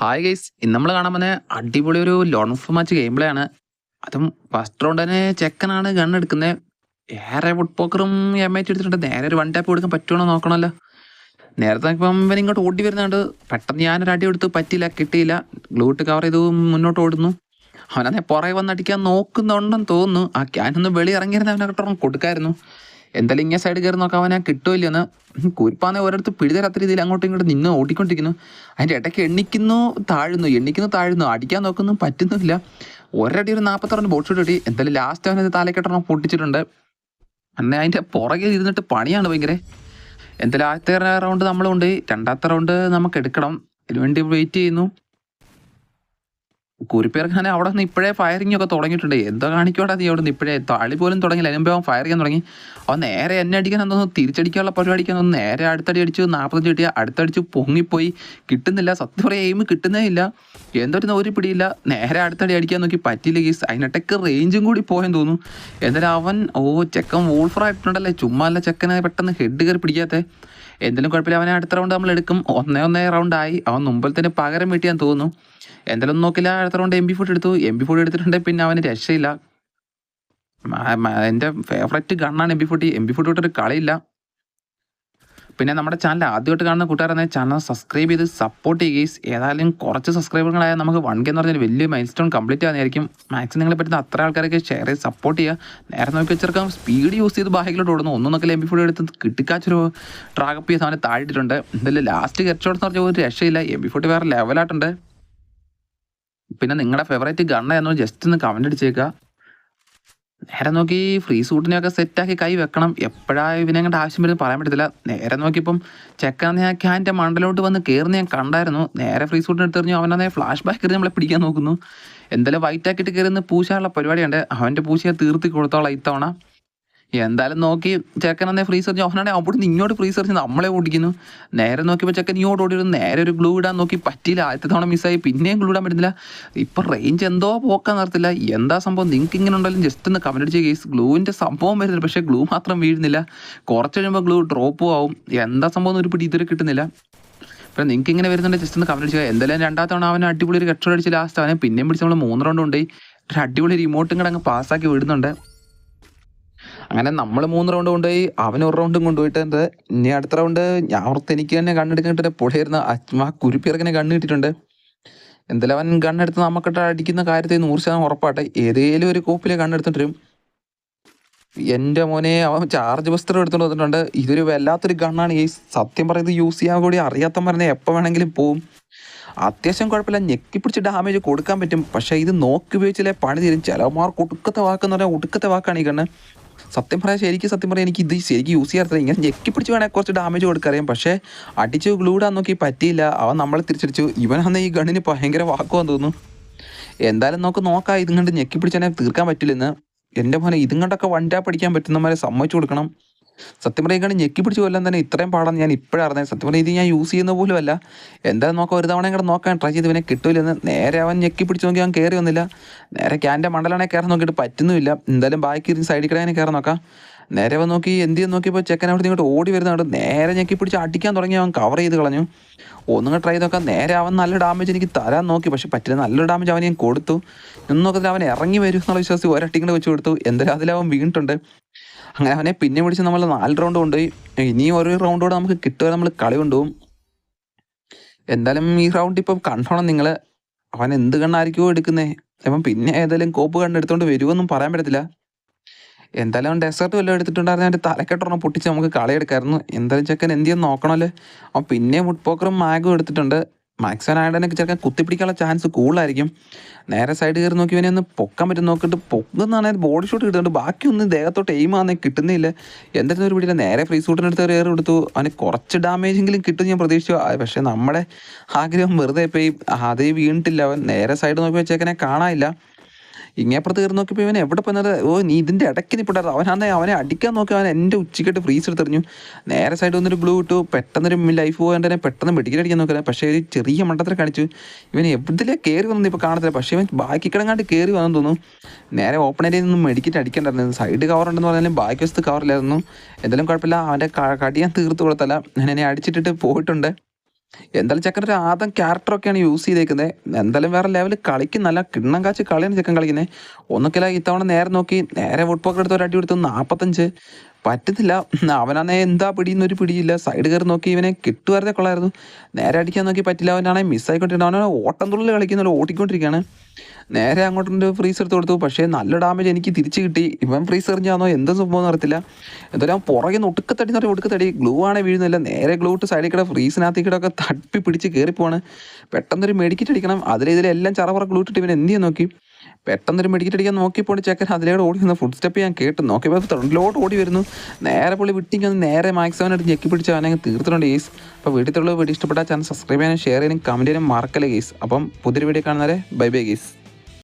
Hi guys ഇന്ന് നമ്മൾ കാണാൻ പോകുന്ന അടിപൊളി ഒരു lone wolf match game play ആണ്. അതും ഫസ്റ്റ് റൗണ്ട് തന്നെ ചെക്കനാണ് ഗൺ എടുക്കുന്നത്. ഏറെ വുഡ് പോക്കറും എം ഐ എടുത്തിട്ടുണ്ട്. നേരെ ഒരു വൺ ടാപ്പ് കൊടുക്കാൻ പറ്റുമോ നോക്കണമല്ലോ. നേരത്തെ ഇപ്പം ഇവൻ ഇങ്ങോട്ട് ഓടി വരുന്നുണ്ട് പെട്ടെന്ന് ഞാനൊരു അടി എടുത്ത് പറ്റിയില്ല കിട്ടിയില്ല. ഗ്ലൂട്ട് കവർ ചെയ്ത് മുന്നോട്ട് ഓടുന്നു. അവനെ പുറകെ വന്ന് അടിക്കാൻ നോക്കുന്നുണ്ടെന്ന് തോന്നുന്നു. ആ ക്യാൻ ഒന്ന് വെളി ഇറങ്ങിയിരുന്ന അവനെ കിട്ടണം കൊടുക്കായിരുന്നു. എന്തായാലും ഇങ്ങനെ സൈഡ് കയറി നോക്കാം അവനെ കിട്ടുമില്ലെന്ന് കുരിപ്പാന്നെ ഓരോരുത്തർ പിഴുതരാത്ത രീതിയിൽ അങ്ങോട്ടും ഇങ്ങോട്ടും നിന്ന് ഓടിക്കൊണ്ടിരിക്കുന്നു. അതിന്റെ ഇടയ്ക്ക് എണ്ണിക്കുന്നു താഴുന്നു എണ്ണിക്കുന്നു താഴുന്നു. അടിക്കാൻ നോക്കുന്നു പറ്റുന്നില്ല. ഒരടി ഒരു നാൽപ്പത്താറിന് ബോട്ട് ഷൂട്ട് കിട്ടി. എന്തായാലും ലാസ്റ്റ് അവനത് തലക്കെട്ടണം പൊട്ടിച്ചിട്ടുണ്ട്. അന്നെ അതിന്റെ പുറകിൽ ഇരുന്നിട്ട് പണിയാണ് ഭയങ്കര. എന്തായാലും ആദ്യത്തെ റൗണ്ട് നമ്മളുണ്ട് രണ്ടാമത്തെ റൗണ്ട് നമുക്ക് എടുക്കണം. ഇതിനുവേണ്ടി വെയിറ്റ് ചെയ്യുന്നു. കുരിപ്പേർഖാൻ അവിടെ നിന്ന് ഇപ്പോഴേ ഫയറിംഗ് ഒക്കെ തുടങ്ങിയിട്ടുണ്ട്. എന്തോ കാണിക്കോടാ നീ അവിടെ നിന്ന് ഇപ്പോഴേ താളി പോലും തുടങ്ങി അവൻ ഫയർ ചെയ്യാൻ തുടങ്ങി. അവൻ നേരെ എന്നെ അടിക്കാൻ എന്തോന്നു തിരിച്ചടിക്കാനുള്ള പരിപാടിക്കാൻ ഒന്ന് നേരെ അടുത്തടി അടിച്ചു നാൽപ്പത്തഞ്ച് കിട്ടിയ അടുത്തടിച്ച് പൊങ്ങിപ്പോയി. കിട്ടുന്നില്ല. സത്യം പറയാം എയിം കിട്ടുന്നേ ഇല്ല. എന്തൊരു ഒരു പിടിയില്ല. നേരെ അടുത്തടി അടിക്കാൻ നോക്കി. പറ്റിയില്ല ഗീസ് അതിനിടയ്ക്ക് റേഞ്ചും കൂടി പോയെന്ന് തോന്നുന്നു. എന്തായാലും അവൻ ഓ ചെക്കൻ വോൾഫറായിട്ടുണ്ടല്ലേ ചുമ്മാ അല്ല ചെക്കനെ പെട്ടെന്ന് ഹെഡ് കയറി പിടിക്കാത്തേ. എന്തെങ്കിലും കുഴപ്പമില്ല. അവനെ അടുത്ത റൗണ്ട് നമ്മൾ എടുക്കും. ഒന്നേ ഒന്നേ റൗണ്ട് ആയി. അവൻ മുമ്പിൽ തന്നെ പകരം വീട്ടിയാൻ തോന്നുന്നു. എന്തായാലും നോക്കില്ല. അടുത്ത റൗണ്ട് എം ബി ഫോർട്ടി എടുത്തു. എം ബി ഫോർട്ടി എടുത്തിട്ടുണ്ടെങ്കിൽ പിന്നെ അവന് രക്ഷയില്ല. എന്റെ favourite ഗണ്ണാണ് M B forty M B forty തൊട്ടൊരു കളിയില്ല. പിന്നെ നമ്മുടെ ചാനൽ ആദ്യമായിട്ട് കാണുന്ന കൂട്ടുകാരെ ചാനൽ സബ്സ്ക്രൈബ് ചെയ്ത് സപ്പോർട്ട് ചെയ്യുകയും ഏതായാലും കുറച്ച് സബ്സ്ക്രൈബറുകളായാൽ നമുക്ക് വൺ കെ എന്ന് പറഞ്ഞാൽ വലിയ മൈൽ സ്റ്റോൺ കംപ്ലീറ്റ് ആകുന്നതായിരിക്കും മാക്സിമം നിങ്ങളെ പറ്റുന്ന അത്ര ആൾക്കാരൊക്കെ ഷെയർ ചെയ്ത് സപ്പോർട്ട് ചെയ്യുക. നേരെ നോക്കി വെച്ചിരിക്കാൻ സ്പീഡ് യൂസ് ചെയ്ത് ബാഹിലോട്ട് ഓടുന്നു. ഒന്നും നോക്കില്ല എം ബി ഫോർട്ടി എടുത്ത് കിട്ടിക്കാച്ചൊരു ട്രാക്കപ്പ് ചെയ്ത് അവനെ താഴ്ത്തിട്ടുണ്ട് എന്തായാലും ലാസ്റ്റ് കെച്ചോടെന്ന് പറഞ്ഞാൽ ഒരു രക്ഷയില്ല. എം ബി ഫോർട്ടി വേറെ ലെവലായിട്ടുണ്ട് പിന്നെ നിങ്ങളുടെ ഫേവറേറ്റ് ഗണ്ണ എന്നോ ജസ്റ്റ് ഒന്ന് കമന്റ് അടിച്ചേക്കുക നേരെ നോക്കി ഫ്രീ സൂട്ടിനെയൊക്കെ സെറ്റാക്കി കൈ വെക്കണം. എപ്പോഴാ ഇവനെ കണ്ട ആവശ്യം വരുന്നത് പറയാൻ പറ്റത്തില്ല. നേരെ നോക്കിയപ്പം ചെക്കാന്ന് ഞാൻ ക്യാന്റെ മണ്ടലോട്ട് വന്ന് കയറുന്ന ഞാൻ കണ്ടായിരുന്നു. നേരെ ഫ്രീ സൂട്ടിന് എടുത്തെറിഞ്ഞു. അവനെ ഫ്ലാഷ് ബാക്ക് എറിഞ്ഞ് നമ്മളെ പിടിക്കാൻ നോക്കുന്നു. എന്തായാലും വൈറ്റ് ആക്കിയിട്ട് കയറുന്ന പൂശാനുള്ള പരിപാടിയുണ്ട്. അവന്റെ പൂശയെ തീർത്തി കൊടുത്തോളാം ഇത്തവണ. എന്തായാലും നോക്കി ചെക്കൻ അന്നേ ഫ്രീ എറിഞ്ഞു ഓഫനാണെ അവിടെ നിന്ന് ഇങ്ങോട്ട് ഫ്രീ എറിഞ്ഞ് നമ്മളെ ഓടിക്കുന്നു. നേരെ നോക്കിയപ്പോൾ ചെക്കൻ ഇങ്ങോട്ട് ഓടിയിരുന്നു നേരെ ഒരു ഗ്ലൂ ഇടാൻ നോക്കി. പറ്റിയില്ല ആദ്യത്തെ തവണ മിസ്സായി പിന്നെയും ഗ്ലൂ ഇടാൻ പറ്റുന്നില്ല. ഇപ്പം റേഞ്ച് എന്തോ പോക്കാൻ നിർത്തില്ല. എന്താ സംഭവം? നിങ്ങൾക്ക് ഇങ്ങനെ ഉണ്ടെങ്കിലും ജസ്റ്റ് ഒന്ന് കമന്റ് അടിച്ച കേസ് ഗ്ലൂവിന്റെ സംഭവം വരുന്നില്ല. പക്ഷേ ഗ്ലൂ മാത്രം വീഴുന്നില്ല. കുറച്ച് കഴിയുമ്പോൾ ഗ്ലൂ ഡ്രോപ്പും ആവും. എന്താ സംഭവം ഒരു പിടി ഇതുവരെ കിട്ടുന്നില്ല. അപ്പം നിങ്ങൾക്ക് ഇങ്ങനെ വരുന്നുണ്ട് ജസ്റ്റ് ഒന്ന് കമന്റ് ചെയ്യുക എന്തായാലും രണ്ടാമത്തെ തവണ അവൻ അടിപൊളി ഒരു കച്ചവടം അടിച്ച് ലാസ്റ്റ് അവനെ പിന്നെയും പിടിച്ച് നമ്മൾ മൂന്ന് റൗണ്ട് ഉണ്ട് ഒരു അടിപൊളി റിമോട്ടും കൂടെ അങ്ങ് പാസ്സാക്കി വിടുന്നുണ്ട്. അങ്ങനെ നമ്മൾ മൂന്ന് റൗണ്ട് കൊണ്ടുപോയി അവൻ ഒരു റൗണ്ടും കൊണ്ടുപോയിട്ടുണ്ട് ഇനി അടുത്ത റൗണ്ട് ഞാൻ ഓർത്ത് എനിക്ക് തന്നെ കണ്ണെടുക്കാൻ അച്ഛൻ ആ കുരുപ്പിറക്കിനെ കണ്ണ് കിട്ടിയിട്ടുണ്ട്. എന്തായാലും അവൻ കണ്ണെടുത്ത് നമുക്കിട്ട് അടിക്കുന്ന കാര്യത്തിൽ നൂറ് ശതമാനം ഉറപ്പാട്ടെ. ഏതേലും ഒരു കോപ്പിലെ കണ്ണെടുത്തിട്ട് വരും. എന്റെ മോനെ അവൻ ചാർജ് വസ്ത്രം എടുത്തുകൊണ്ട് വന്നിട്ടുണ്ട്. ഇതൊരു വല്ലാത്തൊരു ഗണ്ണാണ് ഈ സത്യം പറയുന്നത് യൂസ് ചെയ്യാൻ കൂടി അറിയാത്ത പറഞ്ഞാൽ എപ്പോൾ വേണമെങ്കിലും പോവും. അത്യാവശ്യം കുഴപ്പമില്ല. ഞെക്കി പിടിച്ച് ഡാമേജ് കൊടുക്കാൻ പറ്റും. പക്ഷേ ഇത് നോക്കി ഉപയോഗിച്ചാലേ പണി തീരും. ചിലവന്മാർക്ക് ഒടുക്കത്തെ വാക്കെന്ന് പറഞ്ഞാൽ ഒടുക്കത്തെ വാക്കാണ് ഈ കണ്ണ്. സത്യം പറയാൻ ശരിക്കും സത്യം പറയാൻ എനിക്ക് ഇത് ശരിക്കും യൂസ് ചെയ്യാറില്ല. ഇങ്ങനെ ഞെക്കി പിടിച്ച് വേണേൽ കുറച്ച് ഡാമേജ് കൊടുക്കറിയാം. പക്ഷേ അടിച്ച് ഗ്ലൂഡാൻ നോക്കി പറ്റിയില്ല. അവൻ നമ്മളെ തിരിച്ചടിച്ചു. ഇവനാന്ന് ഈ ഗണ്ണിന് ഭയങ്കര വാക്കുവാന്ന് തോന്നുന്നു. എന്തായാലും നമുക്ക് നോക്കാം. ഇതും കണ്ട് ഞെക്കി തീർക്കാൻ പറ്റില്ലെന്ന്. എന്റെ മോനെ ഇതും കണ്ടൊക്കെ വണ്ടാ പഠിക്കാൻ പറ്റുന്നവരെ സമ്മതിച്ചു കൊടുക്കണം. സത്യം പറയുകയാണ് ഞെക്കി പിടിച്ച് കൊല്ലാൻ തന്നെ ഇത്രയും പാടാന്ന് ഞാൻ ഇപ്പോഴും അറിഞ്ഞത്. സത്യം പറഞ്ഞാൽ ഇത് ഞാൻ യൂസ് ചെയ്യുന്ന പോലും അല്ല എന്തായാലും നോക്കാം ഒരു തവണ കൂടെ നോക്കാൻ ട്രൈ ചെയ്ത് ഇവനെ കിട്ടൂലെന്ന് നേരെ അവൻ ഞെക്കി പിടിച്ച് നോക്കി അവൻ കയറി വന്നില്ല. നേരെ ക്യാന്റെ മണ്ടലാണെ കയറാൻ നോക്കിയിട്ട് പറ്റുന്നുമില്ല. എന്തായാലും ബാക്കി ഇരുന്ന് സൈഡിൽ കൂടെ കയറാൻ നോക്കാം. നേരെ വന്ന് നോക്കി എന്ത് ചെയ്ത് നോക്കിയപ്പോൾ ചെക്കൻ അവിടെ ഇങ്ങോട്ട് ഓടി വരുന്നുണ്ട് നേരെ ഞെക്കി പിടിച്ച് അടിക്കാൻ തുടങ്ങി അവൻ കവർ ചെയ്ത് കളഞ്ഞു. ഒന്നും ട്രൈ നോക്കാം. നേരെ അവൻ നല്ല ഡാമേജ് എനിക്ക് തരാൻ നോക്കി. പക്ഷെ പറ്റില്ല. നല്ലൊരു ഡാമേജ് അവൻ ഞാൻ കൊടുത്തു. ഇന്ന് നോക്കത്തില്ല അവൻ ഇറങ്ങി വരും എന്നുള്ള വിശ്വാസം ഒരട്ടിങ്ങനെ വെച്ച് കൊടുത്തു. എന്തായാലും അതിലവൻ വീണിട്ടുണ്ട്. അങ്ങനെ അവനെ പിന്നെ പിടിച്ച് നമ്മൾ നാല് റൗണ്ട് കൊണ്ടുപോയി. ഇനിയും ഒരു റൗണ്ട് കൂടെ നമുക്ക് കിട്ടുക നമ്മൾ കളി കൊണ്ടുപോകും. എന്തായാലും ഈ റൗണ്ട് ഇപ്പം കണ്ടോണം നിങ്ങൾ അവൻ എന്ത് കണ്ണായിരിക്കുമോ എടുക്കുന്നേ? അപ്പം പിന്നെ ഏതായാലും കോപ്പ് കണ്ടെടുത്തോണ്ട് വരുമെന്നും പറയാൻ പറ്റത്തില്ല. എന്തായാലും അവൻ ഡെസേർട്ട് വല്ലതും എടുത്തിട്ടുണ്ടായിരുന്നു അവന്റെ തലക്കെട്ടൊരെണ്ണം പൊട്ടിച്ച് നമുക്ക് കളി എടുക്കായിരുന്നു. എന്തായാലും ചെക്കൻ എന്ത് ചെയ്യാൻ നോക്കണമല്ലേ അവൻ പിന്നെ ഫുഡ് പോക്കറും മാഗും എടുത്തിട്ടുണ്ട്. മാക്സൻ ആയതിനൊക്കെ ചേർക്കാൻ കുത്തിപ്പിടിക്കാനുള്ള ചാൻസ് കൂടുതലായിരിക്കും. നേരെ സൈഡ് കയറി നോക്കി ഇവനെ ഒന്ന് പൊക്കാൻ പറ്റും. നോക്കിയിട്ട് പൊക്കുന്നാണെങ്കിൽ ബോഡി ഷോട്ട് കിട്ടുന്നുണ്ട്. ബാക്കിയൊന്നും ദേഹത്തോട്ട് എയിം ആണെന്ന് കിട്ടുന്നില്ല. എന്തായിരുന്നു ഒരു പിടിയില്ല നേരെ ഫ്രീ സൂട്ടിനെടുത്ത് ഒരു ഏറ് കൊടുത്തു. അവന് കുറച്ച് ഡാമേജെങ്കിലും കിട്ടും ഞാൻ പ്രതീക്ഷിച്ചു. പക്ഷേ നമ്മുടെ ആഗ്രഹം വെറുതെ പോയി. അതേ വീണിട്ടില്ല. അവൻ നേരെ സൈഡ് നോക്കി വെച്ചേക്കനെ കാണാനില്ല. ഇങ്ങേപ്പുറത്ത് കയറി നോക്കിയപ്പോൾ ഇവൻ എവിടെ പോയത് ഓ നീ ഇതിന്റെ ഇടയ്ക്ക് നിൽപ്പുണ്ടായിരുന്നു അവനാന്നെ അവനെ അടിക്കാൻ നോക്കി അവൻ എന്റെ ഉച്ചയ്ക്കിട്ട് ഫ്രീസ് എടുത്തെറിഞ്ഞു നേരെ സൈഡ് വന്നൊരു ബ്ലൂ ഇട്ടു. പെട്ടെന്നൊരു ലൈഫ് പോകാൻ പെട്ടെന്ന് മെഡിക്കൽ അടിക്കാൻ നോക്കില്ല പക്ഷേ ഒരു ചെറിയ മണ്ടത്തിൽ കാണിച്ചു. ഇവൻ എവിടെയാണ് കയറി വന്നു ഇപ്പോൾ കാണത്തില്ല. പക്ഷേ ഇവൻ ബാക്കി കിടങ്ങാണ്ട് കയറി വന്നു തോന്നുന്നു. നേരെ ഓപ്പൺ ഏരിയയിൽ നിന്ന് മെഡിക്കറ്റ് അടിക്കേണ്ടായിരുന്നു. സൈഡ് കവർ ഉണ്ടെന്ന് പറഞ്ഞാലും ബാക്കി വശത്ത് കവറില്ലായിരുന്നു എന്തായാലും കുഴപ്പമില്ല. അവന്റെ കടിയാൻ തീർത്ത് കൊടുത്തല്ല ഞാൻ എന്നെ അടിച്ചിട്ടിട്ട് പോയിട്ടുണ്ട്. എന്തായാലും ചെക്കൻ ഒരു ആദ്യം ക്യാരക്ടറൊക്കെയാണ് യൂസ് ചെയ്തേക്കുന്നത് എന്തായാലും വേറെ ലെവലിൽ കളിക്കും നല്ല കിണ്ണം കാച്ച് കളിയാണ് ചെക്കൻ കളിക്കുന്നത് ഒന്നൊക്കെ ഇത്തവണ നേരെ നോക്കി നേരെ വുഡ് പോക്കർ എടുത്ത് ഒരു അടി കൊടുത്തു നാൽപ്പത്തഞ്ച് പറ്റുന്നില്ല അവനാണെ എന്താ പിടിയെന്നൊരു പിടിയില്ല. സൈഡ് കയറി നോക്കി ഇവനെ കിട്ടുവായിരുന്നേ കൊള്ളായിരുന്നു. നേരെ അടിക്കാൻ നോക്കി പറ്റില്ല. അവനാണെങ്കിൽ മിസ്സായിക്കൊണ്ടിരുന്നു അവനെ ഓട്ടം തുള്ളിൽ കളിക്കുന്നില്ല ഓടിക്കൊണ്ടിരിക്കുകയാണ്. നേരെ അങ്ങോട്ടുണ്ട് ഫ്രീസ് എടുത്ത് കൊടുത്തു. പക്ഷേ നല്ല ഡാമേജ് എനിക്ക് തിരിച്ച് കിട്ടി. ഇവൻ ഫ്രീസ് എറിഞ്ഞാന്നോ? എന്താ സംഭവം അറിയത്തില്ല. എന്തായാലും പുറകെ നിന്ന് ഒടുക്കത്തടി എന്ന് ഒടുക്കത്തടി ഗ്ലൂ ആണെ വീഴുന്നില്ല. നേരെ ഗ്ലൂ ഇട്ട് സൈഡിൽ കൂടെ ഫ്രീസിനകത്തേക്ക് ഒക്കെ തട്ടി പിടിച്ച് കയറിപ്പോവാണ് പെട്ടെന്നൊരു മെഡിക്കറ്റ് അടിക്കണം. അതിലെല്ലാം ഇതിലെല്ലാം ചറപറ ഗ്ലൂ ഇട്ടിട്ട് ഇവൻ എന്ത് ചെയ്യാൻ നോക്കി? പെട്ടെന്നൊരു മെഡിക്കറ്റ് അടിക്കാൻ നോക്കിയപ്പോൾ ചെക്കൻ അതിലേടെ ഓടി വന്ന ഫുഡ് സ്റ്റെപ്പ് ഞാൻ കേട്ടു നോക്കിയപ്പോൾ തൊണ്ടിലോട്ട് ഓടി വരുന്നു. നേരെ പുള്ളി വിട്ടിങ്ങി നേരെ മാക്സിമം എടുത്ത് ഞെക്കി പിടിച്ച് അവനെ തീർത്തിട്ടുണ്ട് ഗെയ്സ് അപ്പോൾ വീട്ടിലുള്ള വീഡിയോ ഇഷ്ടപ്പെട്ടാൽ ചാനൽ സബ്സ്ക്രൈബ് ചെയ്യാനും ഷെയർ ചെയ്യാനും കമന്റ് ചെയ്യാനും മറക്കല്ലേ ഗെയ്സ് അപ്പം പുതിയൊരു വീഡിയോ കാണുന്നവരെ ബൈ ബൈ ഗെയ്സ്